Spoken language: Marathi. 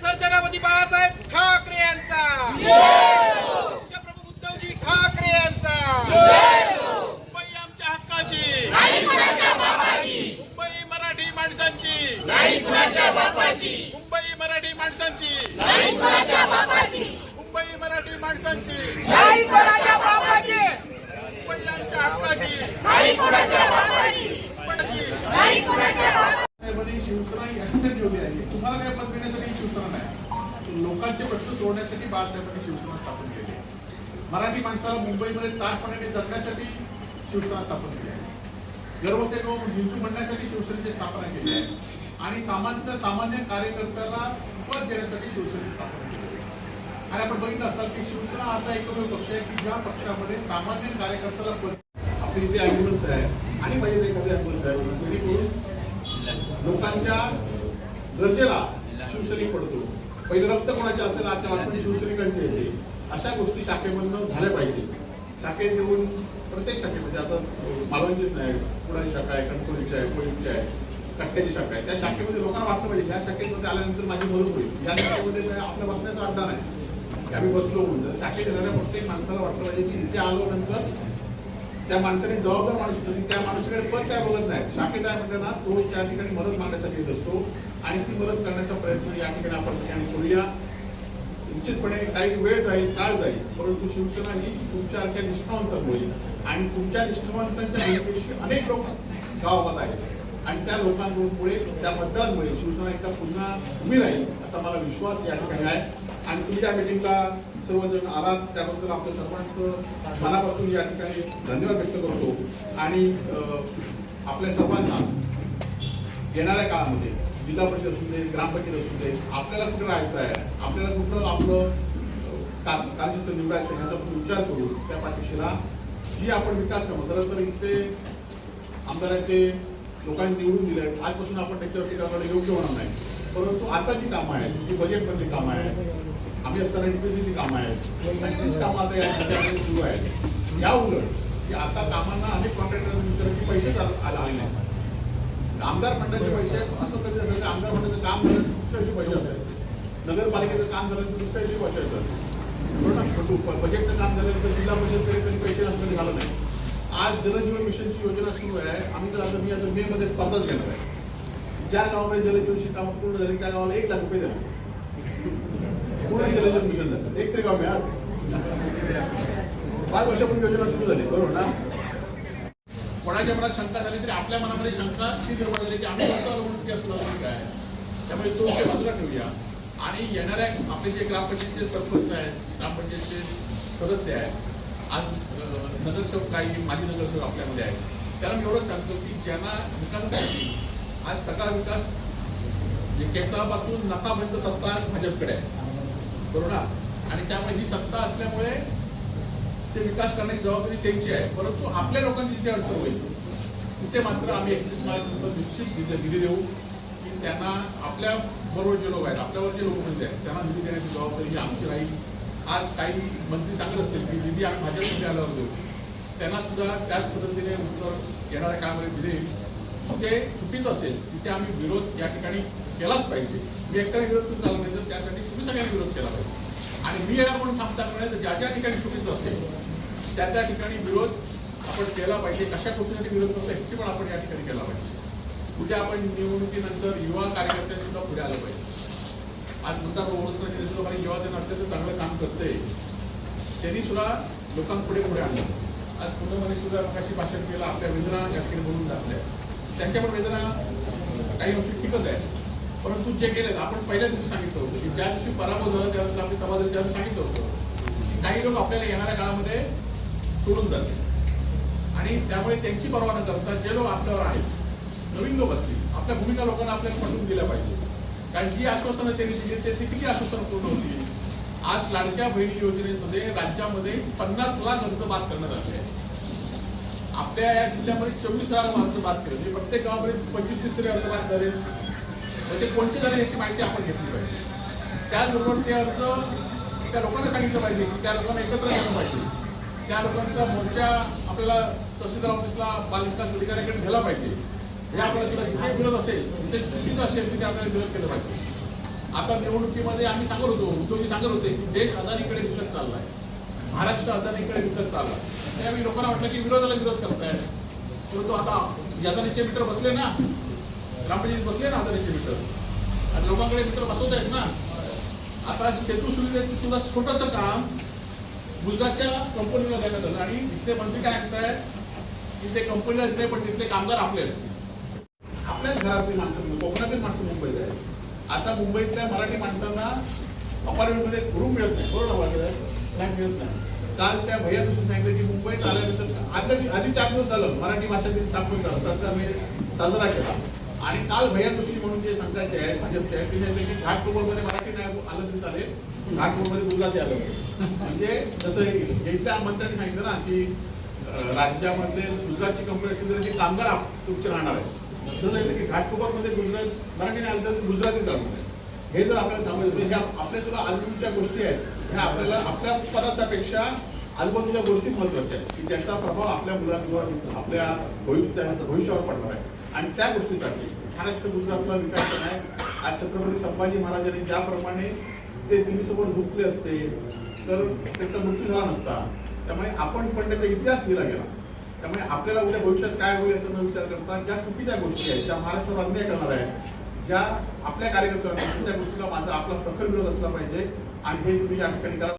सरसेनापती बाळासाहेब ठाकरे यांचा. उद्धवजी ठाकरे यांचा. मुंबई आमच्या हक्काची. मुंबई मराठी माणसांची. मुंबई मराठी माणसांची. मुंबई मराठी माणसांची. मुंबई आमच्या हक्काची. सोडण्यासाठी बाळासाहेबांनी शिवसेना स्थापन केली. आहे. मराठी माणसाला मुंबईमध्ये ताजपणाने जगण्यासाठी शिवसेना स्थापन केली आहे. गर्भसेवा हो, हिंदू म्हणण्यासाठी शिवसेनेची स्थापना केली आहे. आणि सामान्य सामान्य कार्यकर्त्याला पद देण्यासाठी शिवसेनेची स्थापना केली आणि आपण बघितलं असाल की शिवसेना असा एकमेव पक्ष आहे की ज्या पक्षामध्ये सामान्य कार्यकर्त्याला पद आपली जे ॲम्ब्युलन्स आहे आणि म्हणजे पाहिजे एखादी ॲम्ब्युलन्स आहे जेणेकरून लोकांच्या गरजेला शिवसेने पडतो. पहिलं रक्त कोणाचे असेल आता आपण शिवसैनिकांचे येते अशा गोष्टी शाखेमधनं झाल्या पाहिजे. शाखेत येऊन प्रत्येक शाखेमध्ये आता मालवणचीच नाही पुण्याची शाखा आहे कणकोलीची आहे कोळीची आहे कट्ट्याची शाखा आहे. त्या शाखेमध्ये लोकांना वाटलं पाहिजे या शाखेमध्ये आल्यानंतर माझी मदत होईल. या शाखेमध्ये आपल्या बसण्याचा अड्डा नाही. आम्ही बसलो म्हणून. शाखेत येणाऱ्या प्रत्येक माणसाला वाटलं पाहिजे की इथे आलो नंतर त्या माणसाने जबाबदार माणूस होतो की त्या माणसाकडे पद काय बघत नाही. शाखेत आहे म्हटलं ना तो त्या ठिकाणी मदत मागण्यासाठी येत असतो आणि ती मदत करण्याचा प्रयत्न या ठिकाणी आपण ठिकाणी करूया. निश्चितपणे काही वेळ जाईल काळ जाईल परंतु शिवसेना ही तुमच्यासारख्या निष्ठावंतांमुळे आणि तुमच्या निष्ठावंतांच्या भूमिकेशी अनेक लोक गावात आहेत. आणि त्या लोकांमुळे त्या मतदारांमुळे शिवसेना एकदा पुन्हा उभी राहील असा मला विश्वास या ठिकाणी आहे. आणि तुमच्या या मिटिंगला सर्वजण आलात. त्याबद्दल आपल्या सर्वांचं मनापासून या ठिकाणी धन्यवाद व्यक्त करतो. आणि अं, आपल्या सर्वांना येणाऱ्या काळामध्ये जिल्हा परिषद असू दे ग्रामपंचायत असू दे आपल्याला कुठं राहायचं आहे? आपल्याला कुठं आपलं अं, निवडायचं आहे? याचा आपण विचार करू त्या पाठीशीला जी आपण विकास कामं खरं तर इथले आमदार आहेत ते लोकांनी निवडून दिले आजपासून आपण त्याच्यावर टीका करणं योग्य होणार नाही. परंतु आता जी कामं आहेत ती बजेटमधली कामं आहेत आम्ही असताना डीपीसीची कामं आहेत सगळीच कामं आता या ठिकाणी सुरू आहेत. या उलट की आता कामांना अनेक कॉन्ट्रॅक्टर पैसे आले नाहीत. आमदार मंडळाचे पैसे असं कधी असेल आमदार मंडळाचं काम झालं तर दुसऱ्या दिवशी पैसे असायचे नगरपालिकेचं काम झालं तर दुसऱ्या दिवशी पैसे असायचे बजेटचं काम झालं तर जिल्हा परिषदकडे कधी पैसे नसतं झालं नाही. आज जलजीवन मिशनची योजना सुरू आहे. आम्ही तर आता मी आता मे मध्ये स्पर्धाच घेणार आहे. ज्या गावामध्ये जलजीवनची कामं पूर्ण झाली त्या गावाला एक लाख रुपये द्या. पूर्ण जलजीवन मिशन झालं. एक तरी गाव मिळाल पाच वर्षापूर्वी योजना सुरू झाली बरोबर ना. कोणाच्या मनात शंका झाली तरी आपल्या मनामध्ये शंका ती निर्माण झाली की आम्ही कोणता असलो काय? त्यामुळे तो विषय बाजूला ठेवूया. आणि येणाऱ्या आपले जे ग्रामपंचायतचे सरपंच आहेत ग्रामपंचायतचे सदस्य आहेत आज नगरसेवक काही माजी नगरसेवक आपल्यामध्ये आहेत. त्याला मी एवढंच सांगतो की ज्यांना विकासासाठी आज सकाळ विकास जे केसापासून नकापर्यंत सत्ता आज भाजपकडे आहे. बरोबर आणि त्यामुळे ही सत्ता असल्यामुळे ते विकास करण्याची जबाबदारी त्यांची आहे. परंतु आपल्या लोकांची जिथे अडचण होईल. तिथे मात्र आम्ही एकतीस मार्च निश्चित निधी देऊ की त्यांना आपल्या बरोबर जे लोक आहेत आपल्यावर जे लोक म्हणजे आहेत त्यांना निधी देण्याची जबाबदारी ही आमची राहील. आज काही मंत्री सांगत असतील की निधी आम्ही भाजपमध्ये आल्यावर देऊ. त्यांना सुद्धा त्याच पद्धतीने उत्तर येणाऱ्या कामामध्ये दिले. जिथे चुकीचं असेल तिथे आम्ही विरोध या ठिकाणी केलाच पाहिजे. मी एकट्याने विरोध करून चालू नाही तर त्यासाठी तुम्ही सगळ्यांनी विरोध केला पाहिजे. आणि मी येणार म्हणून थांबता तर ज्या ज्या ठिकाणी चुकीचं असेल त्या त्या ठिकाणी विरोध आपण केला पाहिजे. कशा गोष्टीसाठी विरोध करतो ह्याची पण आपण या ठिकाणी केला पाहिजे. कुठे आपण निवडणुकीनंतर युवा कार्यकर्त्यांनी सुद्धा पुढे आलं पाहिजे. आज मुद्दा ओळख हो, सुद्धा आणि युवा जर असले चांगलं काम करते. त्यांनी सुद्धा लोकांपुढे पुढे आणलं. आज पुण्यामध्ये सुद्धा मगाशी भाषण केलं आपल्या वेदना या ठिकाणी बोलून जातल्या. त्यांच्या पण वेदना काही अंशी ठीकच आहे परंतु जे केलं आपण पहिल्या दिवशी सांगितलं होतं की ज्या दिवशी पराभव झाला त्यानंतर आपली समाजाला त्या सांगितलं होतं काही लोक आपल्याला येणाऱ्या काळामध्ये सोडून जाते आणि त्यामुळे त्यांची पर्वा न करता जे लोक आपल्यावर आहेत नवीन लोक असतील आपल्या भूमिका लोकांना आपल्याला पटवून दिल्या पाहिजे. कारण जी आश्वासनं त्यांनी दिली त्याची किती आश्वासनं पूर्ण होती? आज लाडक्या बहिणी योजनेमध्ये राज्यामध्ये पन्नास लाख अर्ज बाद करण्यात आले आहे आपल्या या जिल्ह्यामध्ये चोवीस हजार माणसं बाद केले म्हणजे प्रत्येक गावामध्ये पंचवीस तीस तरी अर्ज बाद झाले म्हणजे कोणते झाले याची माहिती आपण घेतली पाहिजे. त्याचबरोबर ते अर्ज त्या लोकांना सांगितलं पाहिजे की त्या लोकांना एकत्र केलं पाहिजे. त्या लोकांचा मोर्चा आपल्याला तहसीलदार ऑफिसला बालविकास अधिकाऱ्याकडे झाला पाहिजे. हे आपल्याला सुद्धा जिथे मिळत असेल जिथे चुकीचं असेल तिथे आपल्याला विरोध केलं पाहिजे. आता निवडणुकीमध्ये आम्ही सांगत होतो उद्योगी सांगत होते की देश अदानीकडे विकत आहे महाराष्ट्र अदानीकडे विकत चालला. त्यावेळी लोकांना वाटलं की विरोधाला विरोध करतायत परंतु आता अदानीचे मीटर बसले ना ग्रामपंचायत बसले ना अदानीचे मीटर आणि लोकांकडे मीटर बसवत आहेत ना. आता सेतू सुविधेचं सुद्धा छोटंसं काम गुजरातच्या कंपनीला देण्यात आलं. आणि इथले मंत्री काय म्हणतायत की ते कंपनीला इथले पण तिथले कामगार आपले असतील. आपल्याच घरातली माणसं कोकणातील माणसं मुंबईत आहेत. आता मुंबईतल्या मराठी माणसांना अपार्टमेंटमध्ये रूम मिळत नाही बरोबर वाटत फ्लॅट मिळत नाही. काल त्या भैया दुसरं सांगितलं की मुंबईत आल्यानंतर आता आधी चार दिवस झालं मराठी भाषा दिन स्थापन झालं सरकारने साजरा केला. आणि काल भैया जोशी म्हणून जे संघाचे आहेत भाजपचे आहेत ते सांगितलं की घाटकोपरमध्ये मराठी नाही आलं तरी चालेल घाटकोपरमध्ये गुजराती आलं म्हणजे जसं इथल्या मंत्र्यांनी सांगितलं ना की राज्यामध्ये गुजरातची कंपनी असतील तर ते कामगार तुमचे राहणार आहे तसं की घाटकोपरमध्ये गुजरात मराठी नाही आलं तर गुजराती चालणार आहे हे जर आपल्याला थांबवायचं म्हणजे ह्या आपल्या सुद्धा आजूबाजूच्या गोष्टी आहेत. ह्या आपल्याला आपल्या पदाच्यापेक्षा आजूबाजूच्या गोष्टी महत्त्वाच्या आहेत. की ज्याचा प्रभाव आपल्या मुलांवर आपल्या भविष्या भविष्यावर पडणार आहे. आणि त्या गोष्टीसाठी महाराष्ट्र गुजरातला विकास करणार आहे. आज छत्रपती संभाजी महाराजांनी ज्याप्रमाणे ते दिल्लीसमोर झुकले असते तर त्याचा मृत्यू झाला नसता. त्यामुळे आपण पण त्याचा इतिहास लिहिला गेला. त्यामुळे आपल्याला उद्या भविष्यात काय होईल याचा न विचार करता ज्या चुकीच्या गोष्टी आहेत ज्या महाराष्ट्रावर अन्याय करणार आहे ज्या आपल्या कार्यकर्त्यांना त्या गोष्टीला माझा आपला प्रखर विरोध असला पाहिजे. आणि हे तुम्ही या ठिकाणी करा.